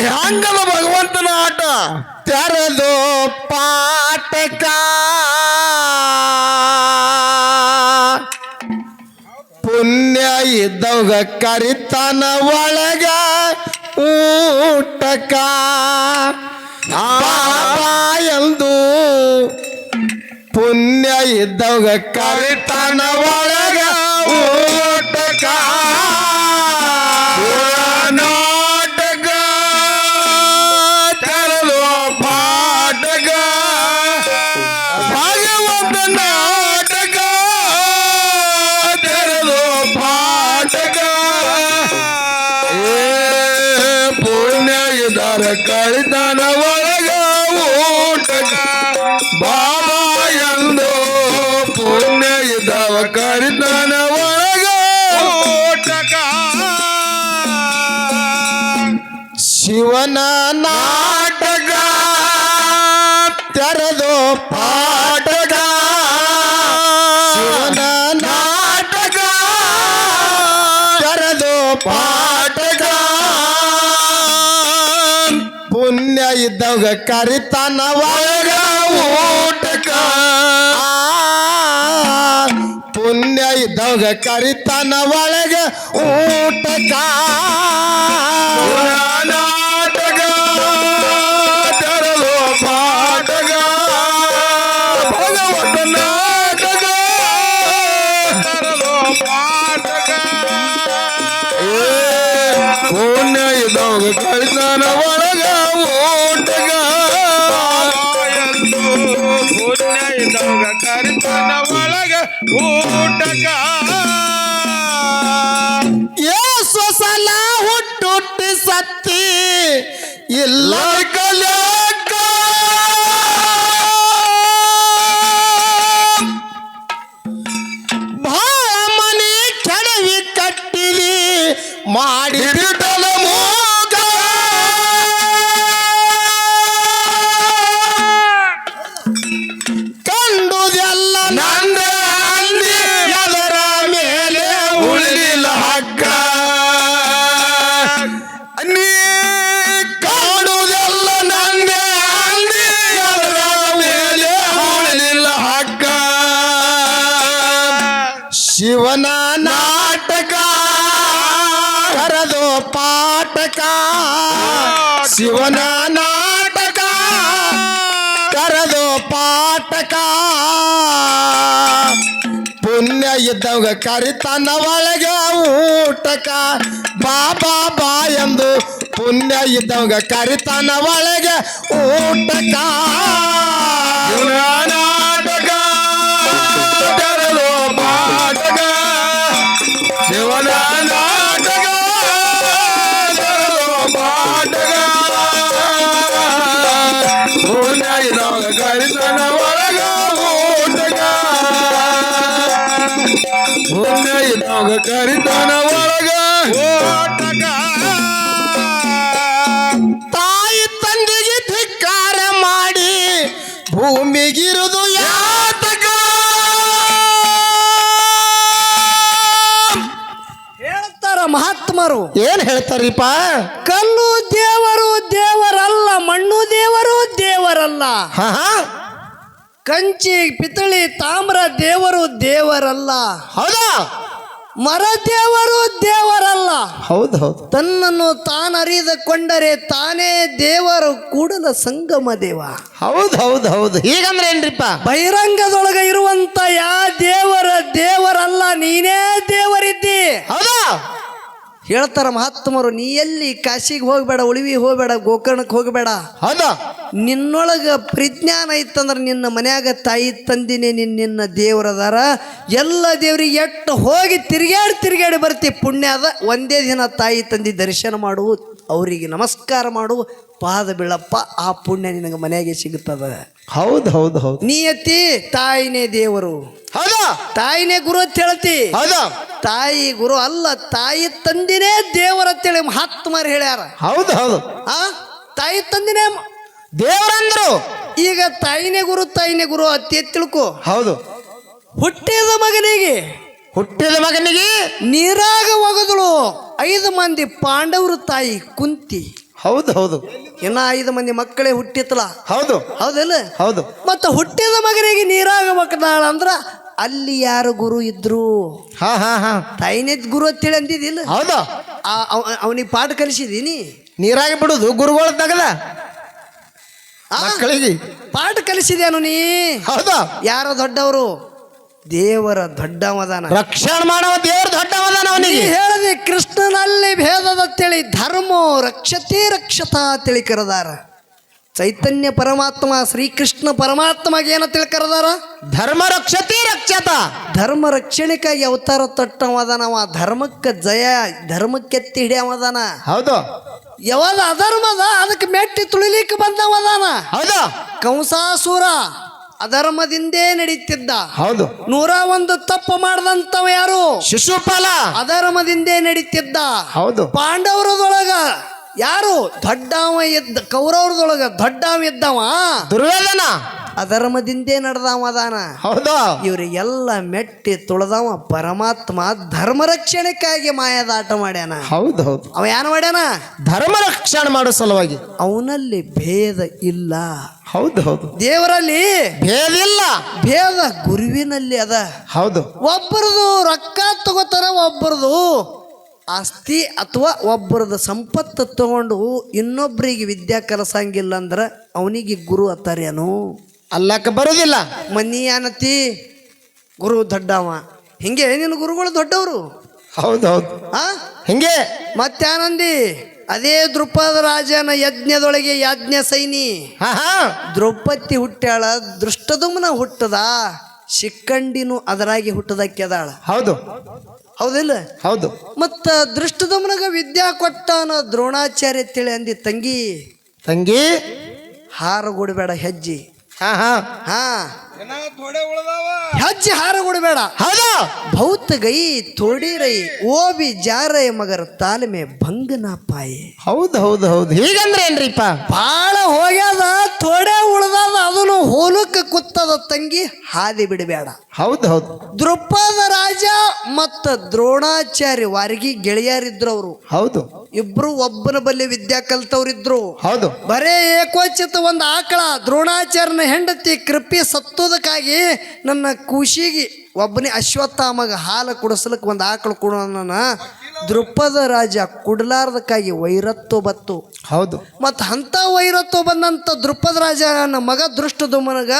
ಹೆಂಗದ ಭಗವಂತನ ಆಟ? ತೆರೆದು ಪಾಟಕ. ಪುಣ್ಯ ಇದ್ದವಾಗ ಕರಿತನ ಒಳಗ ಊಟಕ. ಎಂದು ಪುಣ್ಯ ಇದ್ದವಾಗ ಕರಿತನ ಒಳಗ ಕಳಿತನ ಒಳಗ ಊಟಕ ಬಾಬಾ ಎಂದು ಪುಣ್ಯ ಇದ್ದವ ಕರಿತನ ಒಳಗ ಊಟಕ. ಶಿವನ ಇದ್ದವಾಗ ಕರಿತನ ಒಳಗ ಊಟಕ ಆ, ಪುಣ್ಯ ಇದ್ದವಾಗ ಕರಿತನ ಒಳಗ ಊಟಕ ನಾಟಕ ಕರಿತಾನ ಒಳಗ ಊಟಕ ಏಸು ಸಲ ಹುಟ್ಟುಟ್ಟಿ ಸತ್ತಿ. ಇಲ್ಲ. ಕಲ್ಯಾಕ ಶಿವನ ನಾಟಕ ಹರದೋ ಪಾಟಕ ಶಿವನ ಪುಣ್ಯ ಇದ್ದವಾಗ ಕರಿತಾನ ಒಳಗ ಊಟಕ. ಬಾಬಾ ಬಾ ಎಂದು ಪುಣ್ಯ ಇದ್ದವಾಗ ಕರಿತಾನ ಒಳಗ ಊಟಕ. ನಾಟಕ ಪಾಟಕ ಶಿವನ ನಾಟಕ ಕರಿತನ ಒಳಗ. ಊಟಕ ತಾಯಿ ತಂದೆಗೆ ಧಿಕ್ಕಾರ ಮಾಡಿ ಭೂಮಿಗಿರುದು ಯಾತಕ? ಹೇಳ್ತಾರ ಮಹಾತ್ಮರು. ಏನ್ ಹೇಳ್ತಾರಿಪ್ಪ? ಕಲ್ಲು ದೇವರು ದೇವರಲ್ಲ ಮಣ್ಣು ದೇವರು ದೇವರಲ್ಲ. ಹಾ ಹಾ. ಕಂಚಿ ಪಿತಳಿ ತಾಮ್ರ ದೇವರು ದೇವರಲ್ಲ. ಹೌದಾ? ಮರ ದೇವರು ದೇವರಲ್ಲ. ಹೌದು ಹೌದು. ತನ್ನನ್ನು ತಾನರಿದುಕೊಂಡರೆ ತಾನೇ ದೇವರು ಕೂಡಲ ಸಂಗಮ ದೇವ. ಹೌದು ಹೌದು ಹೌದು. ಹೀಗಂದ್ರೆ ಏನ್ರಿಪ್ಪ? ಬಹಿರಂಗದೊಳಗೆ ಇರುವಂತ ಯಾ ದೇವರ ದೇವರಲ್ಲ ನೀನೇ ದೇವರಿದ್ದಿ. ಹೌದಾ? ಹೇಳ್ತಾರ ಮಹಾತ್ಮರು ನೀ ಎಲ್ಲಿ ಕಾಶಿಗೆ ಹೋಗ್ಬೇಡ ಉಳಿವಿ ಹೋಗ್ಬೇಡ ಗೋಕರ್ಣಕ್ಕೆ ಹೋಗಬೇಡ. ಹೌದಾ? ನಿನ್ನೊಳಗ ಪ್ರಜ್ಞಾನ ಇತ್ತಂದ್ರೆ ನಿನ್ನ ಮನ್ಯಾಗ ತಾಯಿ ತಂದಿನೇ ನಿನ್ನ ನಿನ್ನ ದೇವ್ರದಾರ ಎಲ್ಲ ದೇವ್ರಿಗೆ ಎಟ್ಟು ಹೋಗಿ ತಿರುಗಾಡಿ ತಿರುಗಾಡಿ ಬರ್ತಿ. ಪುಣ್ಯ ಅದ. ಒಂದೇ ದಿನ ತಾಯಿ ತಂದಿ ದರ್ಶನ ಮಾಡು ಅವರಿಗೆ ನಮಸ್ಕಾರ ಮಾಡು. ಪಾದ ಬೀಳಪ್ಪ ಆ ಪುಣ್ಯ ನಿನಗೆ ಮನೆಯಾಗೆ ಸಿಗುತ್ತದ ಹೌದು ಹೌದು ಹೌದು. ನೀಯತಿ ತಾಯಿನೇ ದೇವರು. ಹೌದಾ? ತಾಯಿನೇ ಗುರು ಅಂತ ಹೇಳ್ತಿ. ಹೌದಾ? ತಾಯಿ ಗುರು ಅಲ್ಲ ತಾಯಿ ತಂದಿನೇ ದೇವರ ಅಂತೇಳಿ ಮಹಾತ್ಮರು ಹೇಳ್ಯಾರ. ಹೌದು ಹೌದು. ಆ? ತಾಯಿ ತಂದಿನೇ ದೇವರಂದ್ರು. ಈಗ ತಾಯಿನೇ ಗುರು ತಾಯಿನೇ ಗುರು ಅತಿ ತಿಳ್ಕೊ. ಹೌದು. ಹುಟ್ಟಿದ ಮಗನಿಗೆ ಹುಟ್ಟಿದ ಮಗನಿಗೆ ನೀರಾಗ ಒಗದಳು ಐದು ಮಂದಿ ಪಾಂಡವರು ತಾಯಿ ಕುಂತಿ. ಹೌದು ಹೌದು. ಇನ್ನ ಐದು ಮಂದಿ ಮಕ್ಕಳೇ ಹುಟ್ಟಿತ್ತಲ್ಲ. ಹೌದು. ಹೌದಲ್ಲ? ಹೌದು. ಮತ್ತೆ ಹುಟ್ಟಿದ ಮಗನಿಗೆ ನೀರಾಗ ಒಗದಾಳ ಅಂದ್ರ ಅಲ್ಲಿ ಯಾರು ಗುರು ಇದ್ರು? ಹಾ ಹಾ ಹಾ. ತಾಯಿನೇದ್ ಗುರು ಅಂತೇಳಿ ಅಂದಿದ್ದಿಲ್ಲ? ಹೌದು. ಅವನಿಗೆ ಪಾಠ ಕಲಿಸಿದೀನಿ. ನೀರಾಗಿ ಬಿಡುದು ಗುರುಗಳ ತಗದ? ಮಕ್ಕಳಿಗೆ. ಪಾಠ ಕಲಿಸಿದೇನು ನೀ? ಹೌದಾ? ಯಾರ ದೊಡ್ಡವರು? ದೇವರ ದೊಡ್ಡವದಾನ. ರಕ್ಷಣೆ ಮಾಡವ ದೇವರ ದೊಡ್ಡವದಾನ ಅವನಿಗೆ. ಹೇಳದೆ ಕೃಷ್ಣನಲ್ಲಿ ಭೇದದ ತಿಳಿ ಧರ್ಮೋ ರಕ್ಷತೆ ರಕ್ಷತಾ ತಿಳಿ ಕರೆದಾರ. ಚೈತನ್ಯ ಪರಮಾತ್ಮ ಶ್ರೀಕೃಷ್ಣ ಪರಮಾತ್ಮಗೆ ಏನ ತಿಳಿ ಕರದಾರ? ಧರ್ಮ ರಕ್ಷತೆ ರಕ್ಷತ. ಧರ್ಮ ರಕ್ಷಣೆಗಾಗಿ ಅವತಾರ ತೊಟ್ಟವದಾನವ ಧರ್ಮಕ್ಕೆ ಜಯ ಧರ್ಮಕ್ಕೆತ್ತಿ ಹಿಡಿಯವದಾನ. ಹೌದು. ಯಾವಾಗ ಅಧರ್ಮದ? ಅದಕ್ಕೆ ಮೆಟ್ಟಿ ತುಳಿಲಿಕ್ಕೆ ಬಂದವದಾನ ಹೌದು? ಕಂಸಾಸುರ ಅಧರ್ಮದಿಂದೇ ನಡೀತಿದ್ದ. ಹೌದು. ನೂರ ಒಂದು ತಪ್ಪು ಮಾಡದಂತವ ಯಾರು? ಶಿಶುಪಾಲ. ಅಧರ್ಮದಿಂದೇ ನಡೀತಿದ್ದ. ಹೌದು. ಪಾಂಡವರದೊಳಗ ಯಾರು? ದೊಡ್ಡವ ಇದ್ದ ಕೌರವರದೊಳಗ ದೊಡ್ಡವ ಇದ್ದವ ದುರ್ಯೋಧನ. ಅಧರ್ಮದಿಂದೇ ನಡೆದವ ಅದಾನ. ಹೌದಾ? ಇವರಿಗೆಲ್ಲ ಮೆಟ್ಟಿ ತುಳದವ ಪರಮಾತ್ಮ ಧರ್ಮ ರಕ್ಷಣೆಗಾಗಿ ಮಾಯದಾಟ ಮಾಡ್ಯಾನ. ಹೌದು ಹೌದು. ಅವ ಏನ್ ಮಾಡ್ಯಾನ? ಧರ್ಮ ರಕ್ಷಣೆ ಮಾಡೋ ಸಲುವಾಗಿ. ಅವನಲ್ಲಿ ಭೇದ ಇಲ್ಲ. ಹೌದು ಹೌದು. ದೇವರಲ್ಲಿ ಭೇದಿಲ್ಲ ಭೇದ ಗುರುವಿನಲ್ಲಿ ಅದ. ಹೌದು. ಒಬ್ಬರದು ರೊಕ್ಕ ತಗೋತಾರ ಒಬ್ಬರದು ಆಸ್ತಿ ಅಥವಾ ಒಬ್ಬರದು ಸಂಪತ್ತು ತಗೊಂಡು ಇನ್ನೊಬ್ಬರಿಗೆ ವಿದ್ಯಾ ಕಲಸಂಗಿಲ್ಲ ಅಂದ್ರೆ ಅವನಿಗೆ ಗುರು ಅತ್ತಾರೇನು ಅಲ್ಲಕ್ಕೆ ಬರೋದಿಲ್ಲ. ಮನಿ ಏನತಿ ಗುರು ದೊಡ್ಡವ. ಹಿಂಗೆ ನಿನ್ನ ಗುರುಗಳು ದೊಡ್ಡವರು? ಹೌದು ಹೌದು ಆ? ಹಿಂಗೆ? ಮತ್ತಾನಂದಿ ಅದೇ ದೃಪದ ರಾಜನ ಯಜ್ಞದೊಳಗೆ ಯಾಜ್ಞ ಸೈನಿ. ದ್ರೌಪದಿ ಹುಟ್ಟ್ಯಾಳ ದೃಷ್ಟದುಮ್ನ ಹುಟ್ಟದ ಶಿಕ್ಕಂಡಿನೂ ಅದರಾಗಿ ಹುಟ್ಟದಕ್ಕೆದಾಳ ಹೌದು. ಹೌದಿಲ್ಲ? ಹೌದು. ಮತ್ತ ದೃಷ್ಟದಮ್ಮನಗ ವಿದ್ಯಾ ಕೊಟ್ಟಾನ ದ್ರೋಣಾಚಾರ್ಯ ತಿಳಿ ಅಂದಿ ತಂಗಿ ತಂಗಿ ಹಾರಗೊಡಬೇಡ ಹೆಜ್ಜೆ. ಹಾ ಹಾ ಹಾ ಹೆಜ್ಜೆ ಹಾರಗೊಡಬೇಡ ಹೌದು? ಭೌತ ಗೈ ತೋಡಿ ರೈ ಓಬಿ ಜಾರೈ ಮಗರ ತಾಲಿಮೆ ಭಂಗನ ಪಾಯೆ. ಹೌದು ಹೌದು ಹೌದು. ಹೀಗಂದ್ರೆ ಏನ್ರಿಪ್ಪ? ಬಾಳ ಹೋಗ್ಯದ ತೋಡೆ ಉಳ್ದದ ಅದನ್ನು ಹೋಲಕ್ಕೆ ಕುತ್ತದ ತಂಗಿ ಹಾದಿ ಬಿಡಬೇಡ. ಹೌದು ಹೌದು. ದೃಪದ ರಾಜ ಮತ್ತ ದ್ರೋಣಾಚಾರ್ಯ ವಾರಿಗೆ ಗೆಳೆಯರಿದ್ರು ಅವರು. ಹೌದು. ಇಬ್ರು ಒಬ್ಬನ ಬಲ್ಲಿ ವಿದ್ಯಾ ಕಲ್ತವ್ರಿದ್ರು. ಹೌದು. ಬರೇ ಏಕೋಚಿತ ಒಂದು ಆಕಳ ದ್ರೋಣಾಚಾರ್ಯನ ಹೆಂಡತಿ ಕೃಪಿ ಸತ್ತೋದಕ್ಕಾಗಿ ನನ್ನ ಖುಷಿಗೆ ಒಬ್ಬನೇ ಅಶ್ವತ್ಥಾಮಗ ಹಾಲು ಕುಡಿಸ್ಲಿಕ್ಕೆ ಒಂದು ಆಕಳು ಕೊಡೋಣ ದೃಪದ ರಾಜ ಕುಡ್ಲಾರ್ದಕ್ಕಾಗಿ ವೈರತ್ವ ಬತ್ತು. ಹೌದು. ಮತ್ತು ಅಂಥ ವೈರತ್ವ ಬಂದಂಥ ದೃಪದ ರಾಜ ನನ್ನ ಮಗ ದೃಷ್ಟದುಮನಗ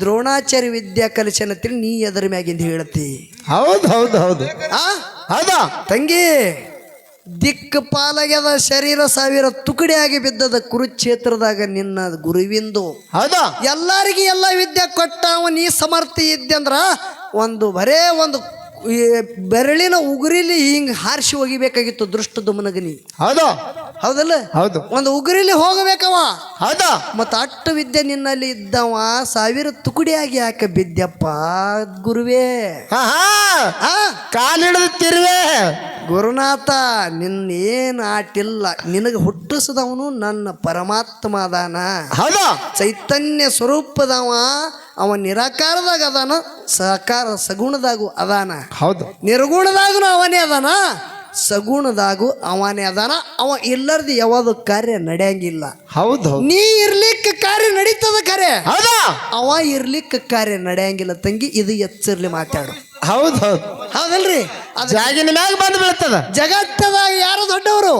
ದ್ರೋಣಾಚಾರ್ಯ ವಿದ್ಯಾ ಕಲಿಸನ ತಿಳಿ ನೀ ಎದರ ಮ್ಯಾಗಿಂದ ಹೇಳ್ತಿ ಹೌದು ಹೌದು ಹೌದು. ಆ? ಹೌದಾ? ತಂಗಿ. ದಿಕ್ಕು ಪಾಲಾಗ್ಯದ ಶರೀರ ಸಾವಿರ ತುಕಡಿಯಾಗಿ ಬಿದ್ದದ ಕುರುಕ್ಷೇತ್ರದಾಗ ನಿನ್ನ ಗುರುವಿಂದು. ಹೌದಾ? ಎಲ್ಲರಿಗೆ ಎಲ್ಲ ವಿದ್ಯೆ ಕೊಟ್ಟ ಅವನು ನೀ ಸಮರ್ಥಿ ಇದ್ದೆ ಅಂದ್ರ ಒಂದು ಬರೇ ಒಂದು ಈ ಬೆರಳಿನ ಉಗುರಿಲಿ ಹಿಂಗೆ ಹಾರಿಸಿ ಒಗಿಬೇಕಾಗಿತ್ತು ದೃಷ್ಟ ದುಮನಗನಿ. ಹೌದು. ಹೌದಲ್ಲ? ಹೌದು. ಒಂದು ಉಗುರಿಲಿ ಹೋಗಬೇಕವ. ಹೌದ. ಮತ್ತು ಅಟ್ಟು ವಿದ್ಯೆ ನಿನ್ನಲ್ಲಿ ಇದ್ದವ ಸಾವಿರ ತುಕುಡಿಯಾಗಿ ಯಾಕೆ ಬಿದ್ದಪ್ಪ. ಗುರುವೇ. ಆ? ಕಾಲಿಡಿದು ತಿರುವೆ. ಗುರುನಾಥ ನಿನ್ನೇನು ಆಟಿಲ್ಲ. ನಿನಗೆ ಹುಟ್ಟಿಸಿದವನು ನನ್ನ ಪರಮಾತ್ಮ ಅದಾನ ಹೌದು. ಚೈತನ್ಯ ಸ್ವರೂಪದವ. ಅವ ನಿರಾಕಾರದಾಗ ಅದಾನ ಸಹಕಾರ ಸಗುಣದಾಗು ಅದಾನ. ಹೌದು. ನಿರ್ಗುಣದಾಗೂ ಅವನೇ ಅದಾನ ಸಗುಣದಾಗು ಅವನೇ ಅದಾನ. ಅವ ಇಲ್ಲರ್ದು ಯಾವುದು ಕಾರ್ಯ ನಡೆಯಂಗಿಲ್ಲ. ಹೌದು. ನೀ ಇರ್ಲಿಕ್ಕೆ ಕಾರ್ಯ ನಡೀತದ ಕರೆ ಹೌದಾ? ಅವ ಇರ್ಲಿಕ್ಕೆ ಕಾರ್ಯ ನಡೆಯಂಗಿಲ್ಲ ತಂಗಿ ಇದು ಎಚ್ಚರ್ಲಿ ಮಾತಾಡು. ಹೌದು. ಹೌದು ಹೌದಲ್ರಿ? ಅದು ಜಾಗಿನ ಮ್ಯಾಗ ಬಂದು ಬೀಳ್ತದ. ಜಗತ್ತದಾಗ ಯಾರು ದೊಡ್ಡವರು?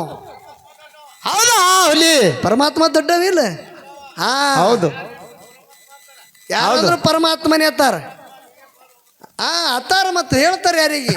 ಹೌದಾ ಹುಲಿ? ಪರಮಾತ್ಮ ದೊಡ್ಡವಿಲ್ಲ ಹಾ. ಹೌದು. ಯಾರಾದ್ರೂ ಪರಮಾತ್ಮನೇ ಅತ್ತಾರ? ಆ ಅತ್ತಾರ ಮತ್ತೆ ಹೇಳ್ತಾರೆ ಯಾರಿಗೆ?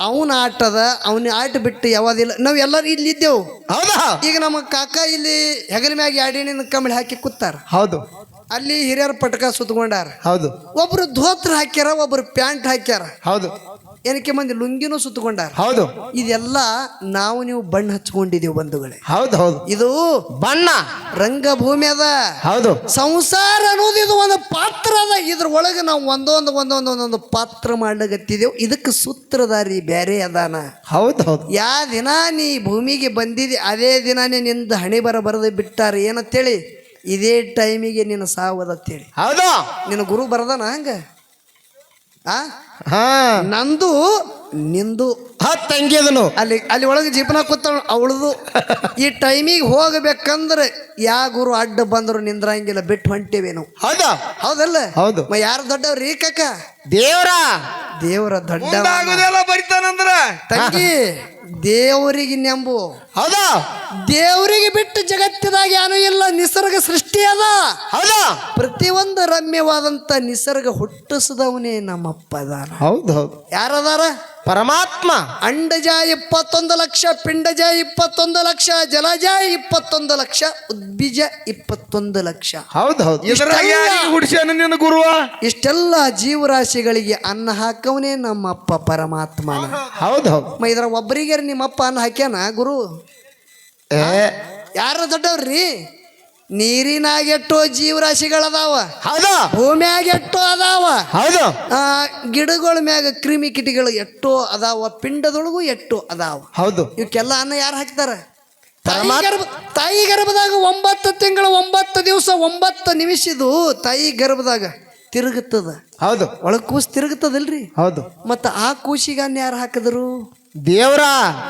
ಅವನ ಆಟದ ಅವನ ಆಟ ಬಿಟ್ಟು ಯಾವ್ದಿಲ್ಲ. ನಾವ್ ಎಲ್ಲಾರು ಇಲ್ಲಿ ಇದ್ದೆವು. ಹೌದಾ? ಈಗ ನಮ್ಮ ಕಾಕ ಇಲ್ಲಿ ಹೆಗಲ ಮ್ಯಾಗ ಯಾಡಿನ ಕಂಬಳಿ ಹಾಕಿ ಕೂತಾರ. ಹೌದು. ಅಲ್ಲಿ ಹಿರಿಯರ ಪಟಕ ಸುತ್ಕೊಂಡಾರ. ಹೌದು. ಒಬ್ರು ಧೋತ್ರ ಹಾಕ್ಯಾರ ಒಬ್ರು ಪ್ಯಾಂಟ್ ಹಾಕ್ಯಾರ. ಹೌದು. ಏನಕ್ಕೆ ಮಂದಿ ಲುಂಗಿನೂ ಸುತ್ತಕೊಂಡಾರ? ಹೌದು. ಇದೆಲ್ಲ ನಾವು ನೀವು ಬಣ್ಣ ಹಚ್ಕೊಂಡಿದೀವಿ ಬಂಧುಗಳೇ. ಹೌದು ಹೌದು. ಇದು ಬಣ್ಣ. ರಂಗಭೂಮಿ ಅದ. ಹೌದು. ಸಂಸಾರ ಅನ್ನೋದು ಇದು ಒಂದು ಪಾತ್ರ ಅದ. ಇದ್ರ ಒಳಗೆ ನಾವು ಒಂದೊಂದು ಒಂದೊಂದು ಒಂದೊಂದು ಪಾತ್ರ ಮಾಡ್ಲಿಕತ್ತಿದೆವು. ಇದಕ್ಕೆ ಸೂತ್ರಧಾರಿ ಬೇರೆ ಅದಾನ. ಹೌದು ಹೌದು. ಯಾ ದಿನ ನೀ ಭೂಮಿಗೆ ಬಂದಿದೆ ಅದೇ ದಿನನೇ ನಿಂದು ಹಣೆ ಬರ ಬರೆದು ಬಿಟ್ಟಾರ. ಏನಂತೇಳಿ? ಇದೇ ಟೈಮಿಗೆ ನಿನ್ನ ಸಾವದತ್ತೇಳಿ ಹೌದು. ನಿನ್ನ ಗುರು ಬರದನ ಹಂಗ? ಆ? ಹಾ. ನಂದು ನಿಂದು. ಹತ್ತು ತಂಗಿದನು ಅಲ್ಲಿ ಅಲ್ಲಿ ಒಳಗೆ ಜೀಪನ ಕೂತ ಅವಳದು. ಈ ಟೈಮಿಗೆ ಹೋಗಬೇಕಂದ್ರೆ ಯಾ ಗುರು ಅಡ್ಡ ಬಂದ್ರು ನಿಂದ್ರಂಗಿಲ್ಲ ಬಿಟ್ಟು ಹೊಂಟೇವಿ ನಾವು. ಹೌದಾ? ಹೌದಲ್ಲ? ಹೌದು. ಮ ಯಾರು ದೊಡ್ಡವ್ರಿ ಕಕ್ಕ ದೇವರ? ದೇವರ ದೊಡ್ಡ ಬರಿತಾನಂದ್ರ? ತಂಗಿ ದೇವರಿಗೆ ನೆಂಬು. ಹೌದಾ? ದೇವರಿಗೆ ಬಿಟ್ಟು ಜಗತ್ತಿನಾಗ ಏನೂ ಇಲ್ಲ ನಿಸರ್ಗ ಸೃಷ್ಟಿ ಅದ. ಹೌದಾ? ಪ್ರತಿಯೊಂದು ರಮ್ಯವಾದಂತ ನಿಸರ್ಗ ಹುಟ್ಟಿಸಿದವನೇ ನಮ್ಮಪ್ಪ ಅದಾರ ಹೌದು ಹೌದು. ಯಾರದಾರ? ಪರಮಾತ್ಮ. ಅಂಡಜ ಇಪ್ಪತ್ತೊಂದು ಲಕ್ಷ ಪಿಂಡಜ ಇಪ್ಪತ್ತೊಂದು ಲಕ್ಷ ಜಲಜ ಇಪ್ಪತ್ತೊಂದು ಲಕ್ಷ ಉದ್ಬಿಜ ಇಪ್ಪತ್ತೊಂದು ಲಕ್ಷ. ಹೌದು ಗುರುವ? ಇಷ್ಟೆಲ್ಲ ಜೀವರಾಶಿಗಳಿಗೆ ಅನ್ನ ಹಾಕವನೇ ನಮ್ಮಪ್ಪ ಪರಮಾತ್ಮ ಹೌದು ಹೌದು. ಇದ್ರ ಒಬ್ಬರಿಗೆ ನಿಮ್ಮಪ್ಪ ಅನ್ನ ಹಾಕ್ಯಾನ ಗುರು? ಏ. ಯಾರ ದೊಡ್ಡವ್ರಿ ನೀರಿನಾಗೆಟ್ಟೋ ಜೀವರಾಶಿಗಳದಾವ. ಹೌದು. ಭೂಮ್ಯಾಗ ಎಷ್ಟೋ ಅದಾವ. ಹೌದು. ಆ, ಗಿಡಗಳ ಮ್ಯಾಗ ಕ್ರಿಮಿ ಕಿಟಿಗಳು ಎಷ್ಟೋ ಅದಾವ ಪಿಂಡದೊಳಗೂ ಎಷ್ಟೋ ಅದಾವ. ಹೌದು. ಇವಕ್ಕೆಲ್ಲ ಅನ್ನ ಯಾರು ಹಾಕ್ತಾರ? ತಾಯಿ ಗರ್ಭ ತಾಯಿ ಗರ್ಭದಾಗ ಒಂಬತ್ತು ತಿಂಗಳ ಒಂಬತ್ತು ದಿವಸ ಒಂಬತ್ತು ನಿಮಿಷದು ತಾಯಿ ಗರ್ಭದಾಗ ತಿರುಗುತ್ತದ. ಹೌದು. ಒಳ ಕೂಸ್ ತಿರುಗುತ್ತದಲ್ರಿ? ಹೌದು. ಮತ್ತ ಆ ಕೂಸಿಗೆ ಅನ್ನ ಯಾರು ಹಾಕಿದ್ರು? ದೇವ್ರ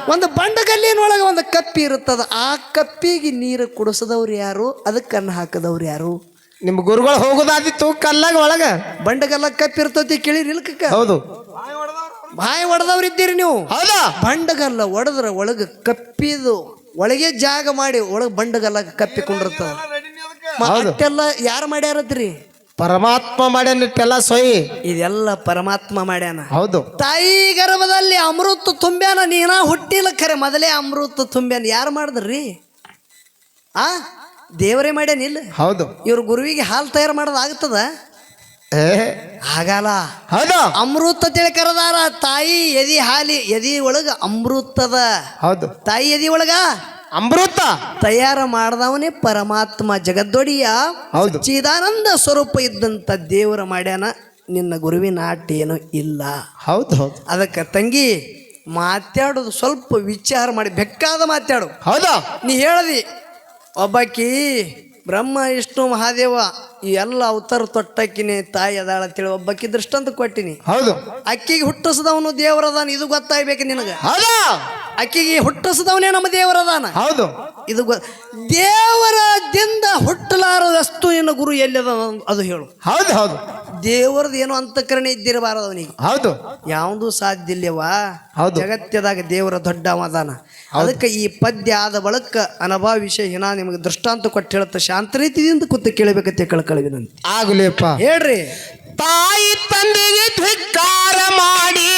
ಒಂದು ಬಂಡಗಲ್ಲಿನೊಳಗೆ ಒಂದು ಕಪ್ಪಿ ಇರುತ್ತದ ಆ ಕಪ್ಪಿಗೆ ನೀರು ಕುಡಿಸದವ್ರು ಯಾರು? ಅದಕ್ಕೆ ಕಣ್ಣು ಹಾಕದವ್ರು ಯಾರು? ನಿಮ್ಮ ಗುರುಗಳು ಹೋಗೋದಾದಿತ್ತು ಕಲ್ಲಾಗ ಒಳಗ. ಬಂಡಗಲ್ಲ ಕಪ್ಪಿ ಇರ್ತೈತಿ ಕೇಳಿರಿ ಇಲ್ಕಕ್ಕ ಹೌದು. ಬಾಯಿ ಒಡೆದವ್ರು ಇದ್ದೀರಿ ನೀವು. ಹೌದಾ? ಬಂಡಗಲ್ಲ ಒಡೆದ್ರ ಒಳಗೆ ಕಪ್ಪಿದು ಒಳಗೆ ಜಾಗ ಮಾಡಿ ಒಳಗೆ ಬಂಡಗಲ್ಲ ಕಪ್ಪಿ ಕೊಂಡಿರ್ತದ. ಅಷ್ಟೆಲ್ಲ ಯಾರು ಮಾಡ್ಯಾರತ್ರಿ? ಪರಮಾತ್ಮ ಮಾಡ್ಯಾನಿಟ್ಟೆಲ್ಲ ಸೊಯಿ. ಇದೆಲ್ಲ ಪರಮಾತ್ಮ ಮಾಡ್ಯಾನ. ಹೌದು. ತಾಯಿ ಗರ್ಭದಲ್ಲಿ ಅಮೃತ ತುಂಬ್ಯಾನ ನೀನ ಹುಟ್ಟಿಲ್ಲ ಖರೆ ಮೊದಲೇ ಅಮೃತ ತುಂಬ್ಯಾನ. ಯಾರು ಮಾಡಿದ್ರಿ? ಆ? ದೇವರೇ ಮಾಡ್ಯಾನಿಲ್ಲ ಹೌದು. ಇವ್ರ ಗುರುವಿಗೆ ಹಾಲು ತಯಾರು ಮಾಡೋದು ಆಗ್ತದ? ಏ. ಆಗಲ್ಲ. ಹೌದು. ಅಮೃತ ತಿಳಿ ಕರೆದಾರ ತಾಯಿ ಎದಿ ಹಾಲಿ ಎದಿ ಒಳಗ ಅಮೃತದ. ಹೌದು. ತಾಯಿ ಎದಿ ಒಳಗ? ಅಮೃತ. ತಯಾರು ಮಾಡ್ದವನೇ ಪರಮಾತ್ಮ ಜಗದ್ದೊಡಿಯ. ಹೌದು. ಚಿದಾನಂದ ಸ್ವರೂಪ ಇದ್ದಂತ ದೇವರ ಮಾಡ್ಯಾನ. ನಿನ್ನ ಗುರುವಿನ ಆಟ ಏನು ಇಲ್ಲ. ಹೌದು ಹೌದು. ಅದಕ್ಕೆ ತಂಗಿ ಮಾತಾಡೋದು ಸ್ವಲ್ಪ ವಿಚಾರ ಮಾಡಿ ಬೆಕ್ಕಾದ ಮಾತಾಡು. ಹೌದಾ? ನೀ ಹೇಳದಿ ಒಬ್ಬಾಕಿ ಬ್ರಹ್ಮ ವಿಷ್ಣು ಮಹಾದೇವ ಈ ಎಲ್ಲ ಅವತಾರ ತೊಟ್ಟಕ್ಕಿನಿ ತಾಯಿ ಅದಾಳ ಅಂತೇಳಿ ಒಬ್ಬಾಕಿ ದೃಷ್ಟಂತ ಕೊಟ್ಟಿನಿ. ಹೌದು. ಅಕ್ಕಿಗೆ ಹುಟ್ಟಿಸಿದವನು ದೇವರದಾನ ಇದು ಗೊತ್ತಾಗ್ಬೇಕು ನಿನಗೆ. ಹೌದಾ? ಅಕ್ಕಿಗೆ ಹುಟ್ಟಿಸಿದವನೇ ನಮ್ಮ ದೇವರದಾನ. ಹೌದು. ಇದು ದೇವರದಿಂದ ಹುಟ್ಟಲಾರದಷ್ಟು ನಿನ್ನ ಗುರು ಎಲ್ಲಿದ ಅದು ಹೇಳು. ಹೌದು ಹೌದು. ದೇವರದ್ದು ಏನೋ ಅಂತಃಕರಣೆ ಇದ್ದಿರಬಾರದು ಅವನಿಗೆ. ಹೌದು. ಯಾವುದು ಸಾಧ್ಯ ಇಲ್ಲವಾ ಹೌದು. ಜಗತ್ತದಾಗ ದೇವರ ದೊಡ್ಡ ಅದಾನ. ಅದಕ್ಕೆ ಈ ಪದ್ಯ ಆದ ಬಳಿಕ ಅನುಭವ ವಿಷಯ ನಾ ನಿಮಗೆ ದೃಷ್ಟಾಂತ ಕೊಟ್ಟು ಹೇಳುತ್ತ. ಶಾಂತ ರೀತಿಯಿಂದ ಕೂತು ಕೇಳಬೇಕಂತ ಕಳ್ಕಳಿವಿನಂತೆ ಆಗ್ಲಿಪ್ಪ ಹೇಳ್ರಿ. ತಾಯಿ ತಂದೆಗೆ ಧಿಕ್ಕಾರ ಮಾಡಿ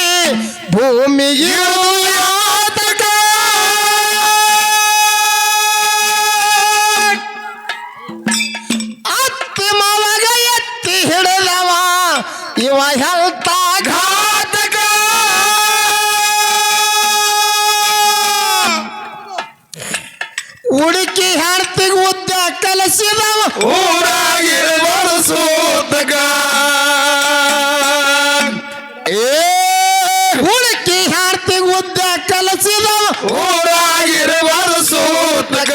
ಭೂಮಿಗೆ ಯಾತಕ? ಅತ್ತಿ ಮವಾಗ ಎತ್ತಿ ಹಿಡಿದವ ಇವ ಕಲಸಿದವ ಊರಾಗಿರುವರು ಸೂತಕ ಏ ಹುಡುಕಿ ಹೆಣ್ತಿಗೆ ಉದ್ದ ಕಲಸಿದವ ಊರಾಗಿರುವರು ಸೂತಕ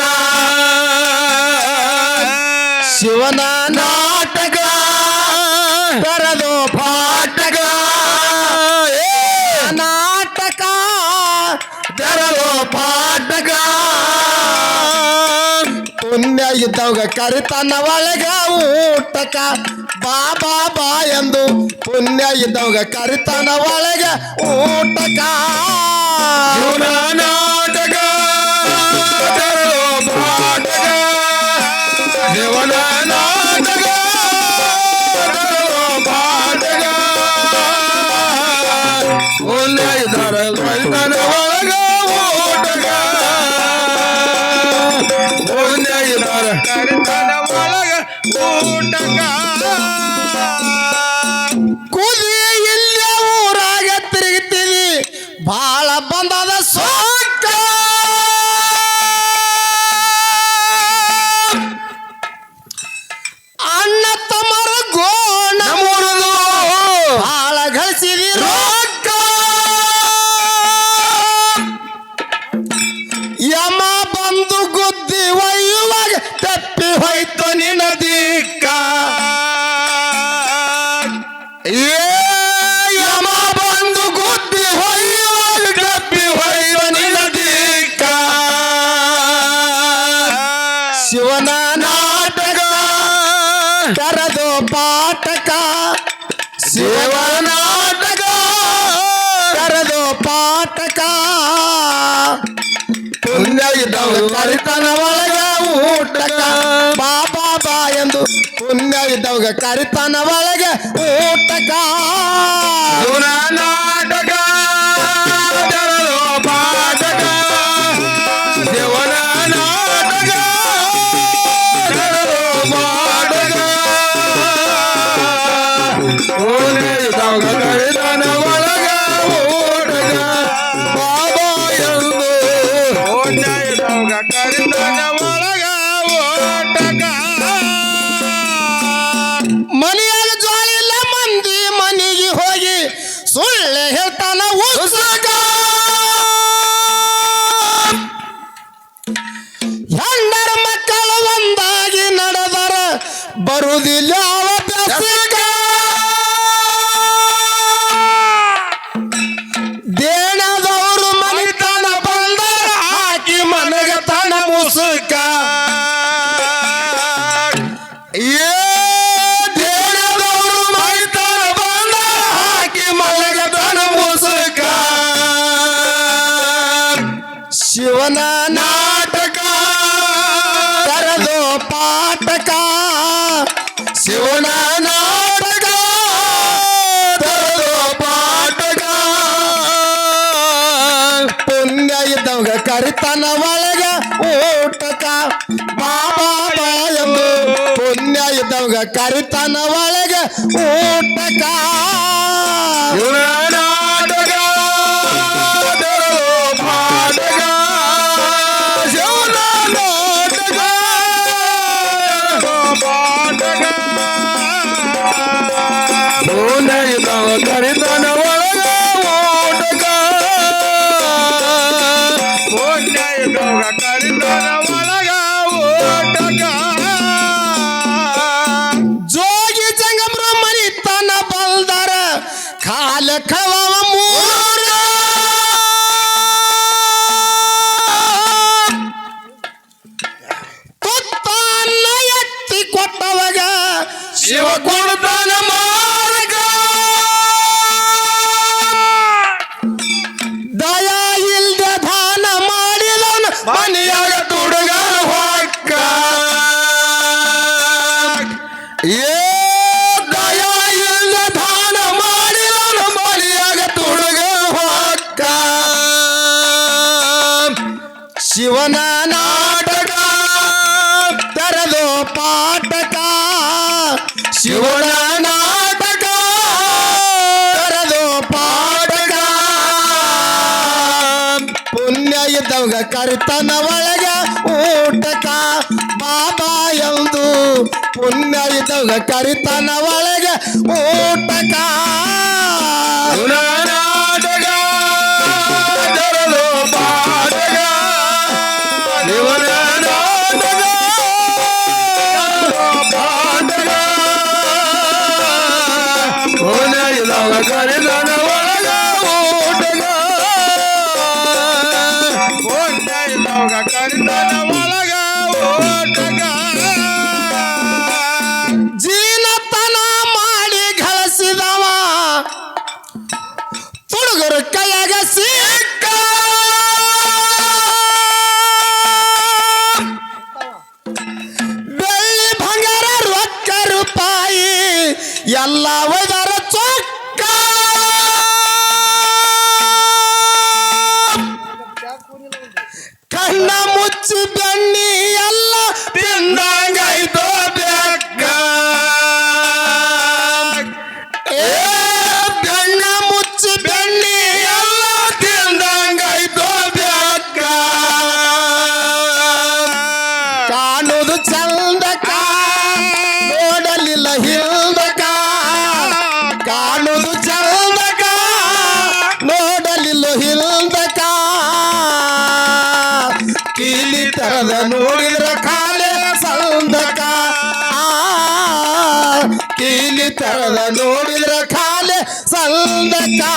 ಶಿವನ ನಾಟಕ. ಬರದು ಪುಣ್ಯ ಕರಿತಾನ ಒಳಗ ಊಟಕ. ಬಾ ಬಾ ಬಾ ಎಂದು ಪುಣ್ಯ ಇದ್ದವಾಗ ಕರಿತನ ಒಳಗ ಊಟಕ. ಒಂದು ಕರಿತನ ಒಳಗ ಊಟಕ ಬಾಬಾ ಬಾ ಎಂದು ಪುಣ್ಯ ಇದ್ದವಾಗ. ಕರಿತನ ಒಳಗ ಊಟಕ ನಾಟಕ দিলে ಒಳಗ ಊಟಕ ಬಾಬಾ ಎಂದು ಪುಣ್ಯ ಇದ್ದವಾಗ ಕರಿತನ ಒಳಗ ಊಟಕ ಶಿವನ ನಾಟಕ, ತೆರೆದು ಪಾಠಕ. ಶಿವನ ನಾಟಕ, ತೆರೆದು ಪಾಠಕ. ಪುಣ್ಯ ಇದ್ದವಾಗ ಕರ್ತನ ಒಳಗೆ ಊಟಕ. ಬಾಬಾ ಎಂದು ಪುಣ್ಯ ಇದ್ದವಾಗ ಕರ್ತನ ಒಳಗೆ ಊಟಕ. ఒక్క కరితన వలగా ఓ ಕರದ ನೋಡಿದ್ರ ಕಾಲೆ ಸಲ್ದ ಕಾ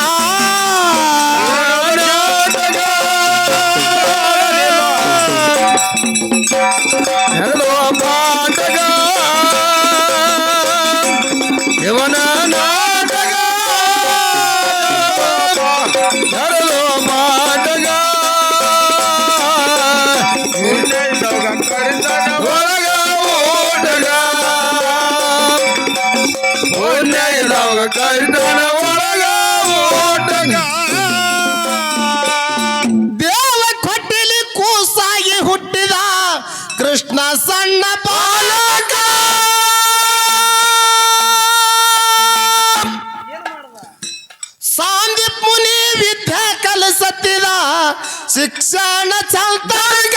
ಶಿಕ್ಷಣ ಚಲ್ತಾಗ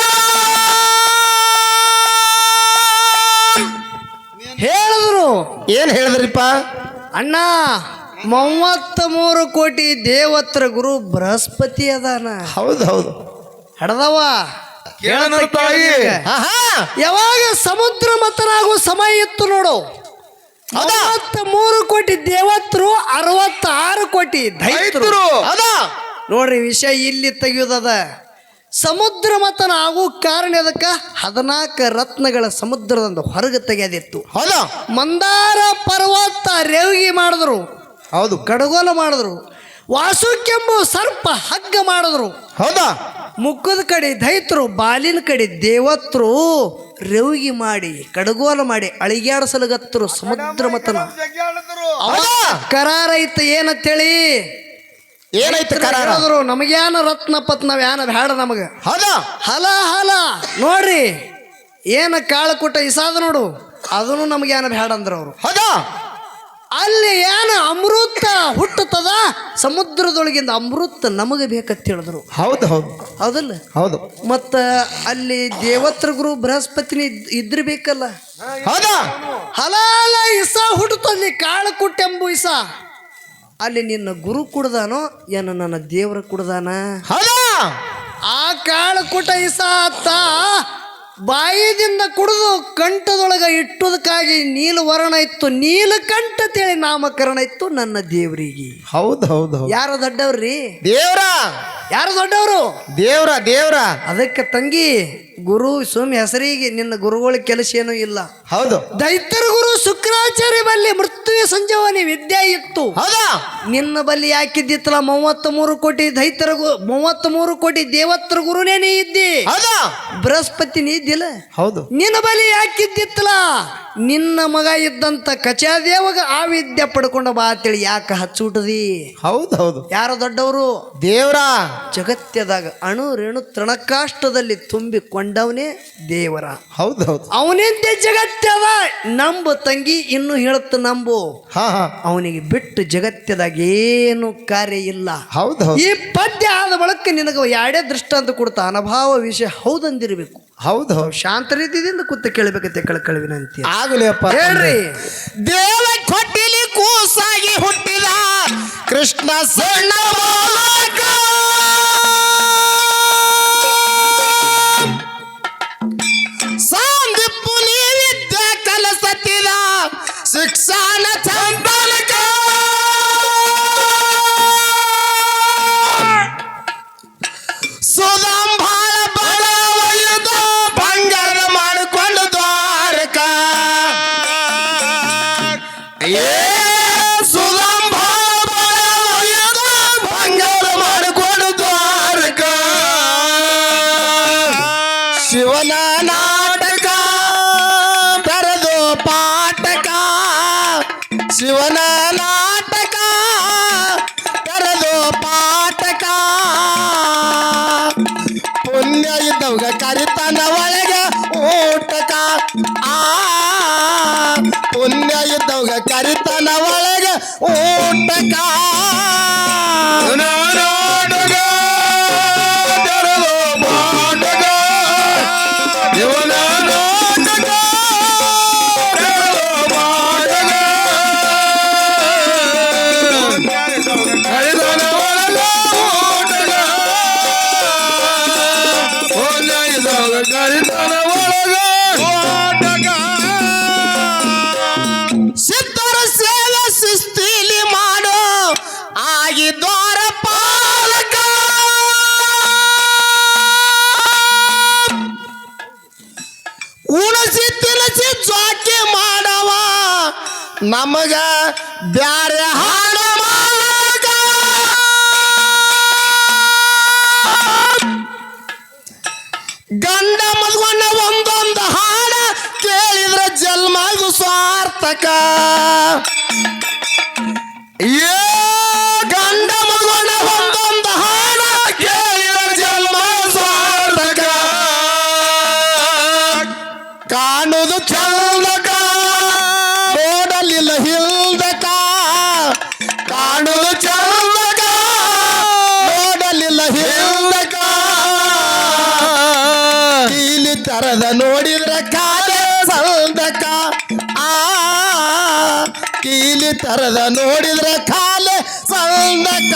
ಹೇಳಿದ್ರು. ಏನು ಹೇಳಿದ್ರಿಪ್ಪ? ಅಣ್ಣ ಮೂವತ್ತ ಮೂರು ಕೋಟಿ ದೇವತ್ರ ಗುರು ಬೃಹಸ್ಪತಿ ಅದಾನ. ಹೌದು ಹೌದು. ಹಡದವ? ಕೇಳನ ತಾಯಿ. ಆಹಾ! ಯಾವಾಗ ಸಮುದ್ರ ಮತನಾಗುವ ಸಮಯ ಇತ್ತು ನೋಡು. ಮೂವತ್ತ ಮೂರು ಕೋಟಿ ದೇವತ್ರು ಅರವತ್ತಾರು ಕೋಟಿ ದೈತ್ರು. ಅದ ನೋಡ್ರಿ ವಿಷಯ ಇಲ್ಲಿ ತೆಗೆಯೋದದ. ಸಮುದ್ರ ಮತನ ಆಗೋ ಕಾರಣ ಅದಕ್ಕ ಹದಿನಾಲ್ಕು ರತ್ನಗಳ ಸಮುದ್ರದಿಂದ ಹೊರಗೆ ತೆಗೆದಿತ್ತು. ಹೌದಾ? ಮಂದಾರ ಪರ್ವತ ರೇವಿಗೆ ಮಾಡಿದ್ರು. ಹೌದು. ಕಡಗೋಲ ಮಾಡಿದ್ರು. ವಾಸುಕೆಂಬು ಸರ್ಪ ಹಗ್ಗ ಮಾಡಿದ್ರು. ಹೌದಾ? ಮುಖದ ಕಡೆ ದೈತ್ರು ಬಾಲಿನ ಕಡೆ ದೇವತ್ರು ರೇವಿಗೆ ಮಾಡಿ ಕಡಗೋಲ ಮಾಡಿ ಅಳಿಗ್ಯಾಡಿಸಲಗತ್ತರು ಸಮುದ್ರ ಮತನ. ಕರಾರೈತ ಏನಂತೇಳಿ? ಏನೈತೆ ಕರಾರ? ನಮಗ್ಯಾನ ರತ್ನ ಪತ್ ನಾವ್ ಬೇಡ ಬ್ಯಾಡ ನಮಗ? ಹೌದಾ ಹಲ ಹಲ. ನೋಡ್ರಿ ಏನ ಕಾಳು ಕೊಟ್ಟ ಇಸಾದ ನೋಡು ಅದನ್ನು ನಮ್ಗೆ ಏನ ಬ್ಯಾಡ ಅಂದ್ರ ಅವರು. ಹೌದಾ? ಅಲ್ಲಿ ಏನ ಅಮೃತ ಹುಟ್ಟುತ್ತದ? ಸಮುದ್ರದೊಳಗಿಂದ ಅಮೃತ ನಮಗೆ ಬೇಕಂತ ಹೇಳಿದ್ರು. ಹೌದು ಹೌದು. ಹೌದಲ್ಲ? ಹೌದು. ಮತ್ತ ಅಲ್ಲಿ ದೇವತ್ರ ಗುರು ಬೃಹಸ್ಪತಿನಿ ಇದ್- ಇದ್ರ ಬೇಕಲ್ಲ? ಹೌದಾ? ಹಲ ಇಸಾ ಇಸ ಹುಟ್ಟುತ್ತಲ್ಲಿ ಕಾಳು ಕುಟ್ಟೆಂಬು ಇಸ ಅಲ್ಲಿ ನಿನ್ನ ಗುರು ಕುಡ್ದಾನೋ ಏನ ನನ್ನ ದೇವ್ರ ಕುಡ್ದಾನ? ಆ ಕಾಳು ಕುಟ ಇಸಾತ ಬಾಯಿದಿಂದ ಕುಡಿದು ಕಂಠದೊಳಗೆ ಇಟ್ಟುದಕ್ಕಾಗಿ ನೀಲ ವರ್ಣ ಇತ್ತು. ನೀಲಕಂಠ ಅಂತೇಳಿ ನಾಮಕರಣ ಇತ್ತು ನನ್ನ ದೇವರಿಗೆ. ಹೌದು ಹೌದು ಹೌದು. ಯಾರು ದೊಡ್ಡವ್ರಿ ದೇವ್ರ. ಯಾರು ದೊಡ್ಡವರು? ದೇವ್ರ ದೇವ್ರ. ಅದಕ್ಕೆ ತಂಗಿ ಗುರು ಸ್ವಾಮಿ ಹೆಸರಿಗೆ ನಿನ್ನ ಗುರುಗಳ ಕೆಲಸ ಏನೂ ಇಲ್ಲ. ಹೌದು. ದೈತ್ಯರ ಗುರು ಶುಕ್ರಾಚಾರ್ಯ ಬಲ್ಲಿ ಮೃತ್ಯು ಸಂಜೀವನಿ ವಿದ್ಯೆ ಇತ್ತು. ಹೌದಾ? ನಿನ್ನ ಬಲ್ಲಿ ಯಾಕಿದ್ದಿತ್ತಲ್ಲ ಮೂವತ್ತ್ ಮೂರು ಕೋಟಿ ದೈತ್ಯರ ಮೂವತ್ತ್ ಮೂರು ಕೋಟಿ ದೇವತ್ರ ಗುರುನೇ ನೀ ಇದ್ದಿ. ಹೌದಾ? ಬೃಹಸ್ಪತಿ ನೀ ಇದ್ದಿಲ್ಲ? ಹೌದು. ನಿನ್ನ ಬಲಿ ಯಾಕಿದ್ದಿತ್ತಲ್ಲ? ನಿನ್ನ ಮಗ ಇದ್ದಂತ ಕಚಾದೇವಾಗ ಆ ವಿದ್ಯೆ ಪಡ್ಕೊಂಡ ಬಾ ಅಂತೇಳಿ ಯಾಕೆ ಹಚ್ಚುಟದಿ? ಹೌದು ಹೌದು. ಯಾರು ದೊಡ್ಡವರು? ದೇವ್ರ. ಜಗತ್ಯದಾಗ ಅಣು ರೇಣು ತೃಣಕಾಷ್ಟದಲ್ಲಿ ತುಂಬಿಕೊಂಡವನೇ ದೇವರ. ಹೌದು ಹೌದು ಅವನಿಂದ ಜಗತ್ಯದ ನಂಬು ತಂಗಿ ಇನ್ನು ಹೇಳುತ್ತ ನಂಬು. ಹಾ ಹಾ. ಅವನಿಗೆ ಬಿಟ್ಟು ಜಗತ್ಯದಾಗ ಏನು ಕಾರ್ಯ ಇಲ್ಲ. ಹೌದು ಹೌದು ಈ ಪದ್ಯ ಆದ ಬಳಿಕ ನಿನಗೆ ಯಾಡೇ ದೃಷ್ಟಾಂತ ಕೊಡ್ತಾ ಅನಭಾವ ವಿಷಯ ಹೌದಂದಿರಬೇಕು. ಹೌದು. ಹೌದು ಶಾಂತ ರೀತಿಯಿಂದ ಕೂತು ಕೇಳಬೇಕಂತೆ ಕೇಳ ಕೇಳುವಿನಂತಿ. ಆಗಲಿ ಅಪ್ಪ ಹೇಳ್ರಿ. ದೇವ ಕೊಟ್ಟಿಲಿ ಕೂಸಾಗಿ ಹುಟ್ಟಿದ ಕೃಷ್ಣ ಸಣ್ಣ ಶಿಕ್ಷಣ ಚಂದನಕ ಸುಧಾಂಬಾಳ ಒಯ್ದು ಬಂಗಾರ ಮಾಡಿಕೊಂಡು ದ್ವಾರಕ! ಏ ಬಂಗಾರ ದ್ವಾರಕ! ಶಿವನ ಕರಿತನ ಒಳಗೆ ಊಟಕ ನಾನಾಟಕ ತೆರೆದು ನಮಗ ಬ್ಯಾರೆ ಹಾಡ ಗಂಡ ಮಗುವನ್ನ ಒಂದೊಂದು ಹಾಡ ಕೇಳಿದ್ರ ಜನ್ಮ ಸಾರ್ಥಕ. ಹಿಲ್ದಕ ಕಾಣಲು ಚಂದಕ ನೋಡಲಿಲ್ಲ ಹಿಲ್ದಕ ಕೀಲಿ ತರದ ನೋಡಿದ್ರ ಕಾಲೆ ಸಂದಕ ಆ, ಕೀಲಿ ತರದ ನೋಡಿದ್ರ ಕಾಲ ಸಂದಕ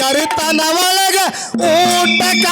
ಕರಿತನ ಒಳಗ ಊಟಕ